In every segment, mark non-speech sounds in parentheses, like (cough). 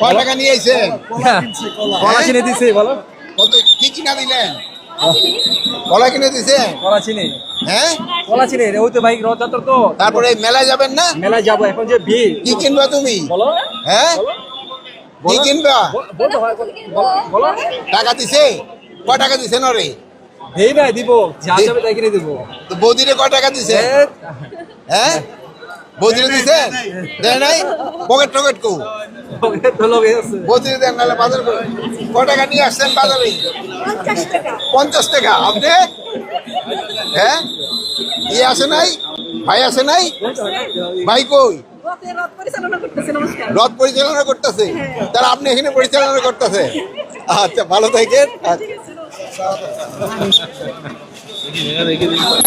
কয় টাকা নিয়ে আইছেন? কলা চিনি দিছি বলো। কত কি কিনা দিলেন? কলা কিনে দিছেন কলা চিনি। হ্যাঁ? কলা চিনি ওই তো ভাই রথযাত্রা তো। তারপরে মেলায় যাবেন না? মেলায় যাব এখন যে ভিড়। কি কিনবা তুমি? বলো। হ্যাঁ? কি কিনবা? বল- টাকা দিছে? কয় টাকা দিছে নরে? দেই ভাই দিব। যা যাবে তাই কিনে দিব। তো বৌদিরে কয় টাকা দিছে? হ্যাঁ? বৌদিরে দিছে? দেয় নাই? পকেট টকেট কো। টাকা নিয়ে আসছেন বাজারে পঞ্চাশ টাকা হ্যাঁ নাই ভাই নাই ভাই কই রথ পরিচালনা করতেছে তাহলে আপনি এখানে পরিচালনা করতেছে আচ্ছা ভালো থাকেন আচ্ছা।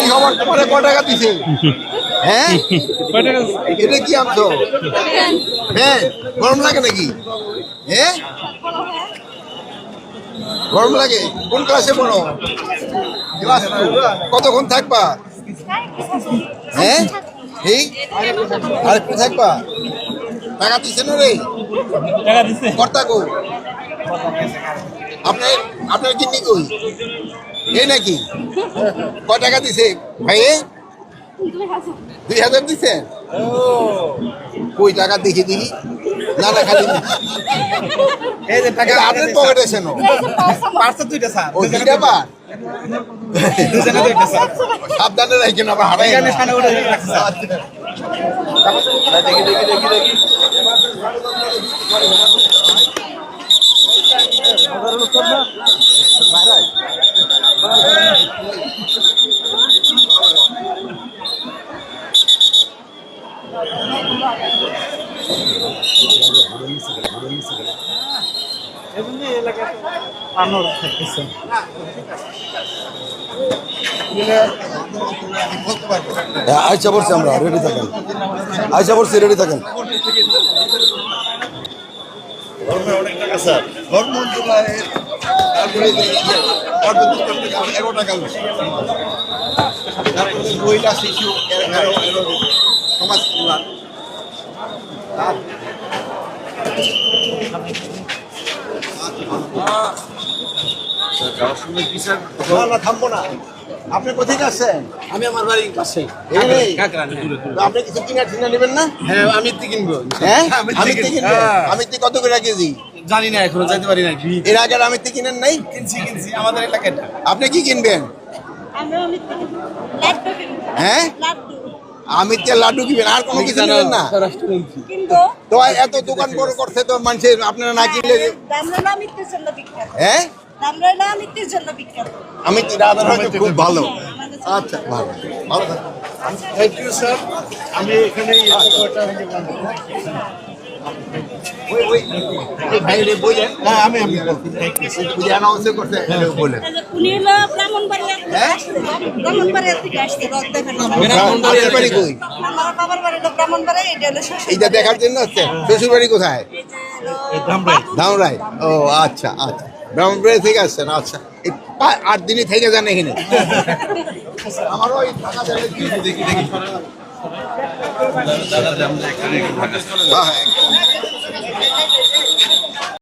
খবর তোমার ক টাকা দিছে হ্যাঁ? এটা কি আনছো হ্যাঁ গরম লাগে নাকি? হ্যাঁ গরম লাগে? কোন ক্লাসে পড়ো? ক্লাস কতক্ষণ থাকবা? হ্যাঁ ঠিক আর থাকবা? টাকা দিছে না রে? টাকা দিছে। কর্তা কো আপনার আপনার কিডনি কই? এই নাকি? কয় টাকা দিছে? ভাই দুই হাজার দিছে কই টাকা দেখি দেখি। না না খালি এই যে টাকা আপনার পকেটে ছিল। পার্সে দুইটা স্যার। ও দুইটা বার দুজনে দুইটা স্যার। সাবধানে রাখেন আবার হারাই এখানে না। সামনে উঠে রাখছে স্যার। দেখি দেখি দেখি দেখি। হ্যাঁ আইসা পড়ছি আমরা রেডি থাকেন। আইসা পড়ছি রেডি থাকেন। মহিলা শিশু সমাজ কল্যাণ না না থামবো না আপনি কোথায় আমি আমার বাড়ির আপনি কিছু কিনা নেবেন না? হ্যাঁ আমি তো কিনবো। হ্যাঁ? আমি আমি তো কিনবেন হ্যাঁ। কত করে কেজি জানি না এখনও যাইতে পারি না ভিড়। এর আগে আমি কিনেন নাই? কিনছি কিনছি আমাদের এলাকায় আপনি কি কিনবেন? হ্যাঁ? লাড্ডু। আমিতের লাড্ডু কিনবেন আর কোনো কিছু নেবেন না। তো এত দোকান বড় করছে তো মানুষের আপনারা না কিনলে হ্যাঁ? আমি খুব ভালো। আচ্ছা ভালো। ভালো থ্যাংক ইউ স্যার আমি এখানে এইটা দেখার জন্য হচ্ছে। শ্বশুর বাড়ি কোথায়? ধামরাই। ও আচ্ছা আচ্ছা। ব্রাহ্মণবাড়ি থেকে আসছেন আচ্ছা। আট দিনই থেকে যান এখানে। (laughs) আমারও দেখি দেখি। দেখি হ্যাঁ, হ্যাঁ।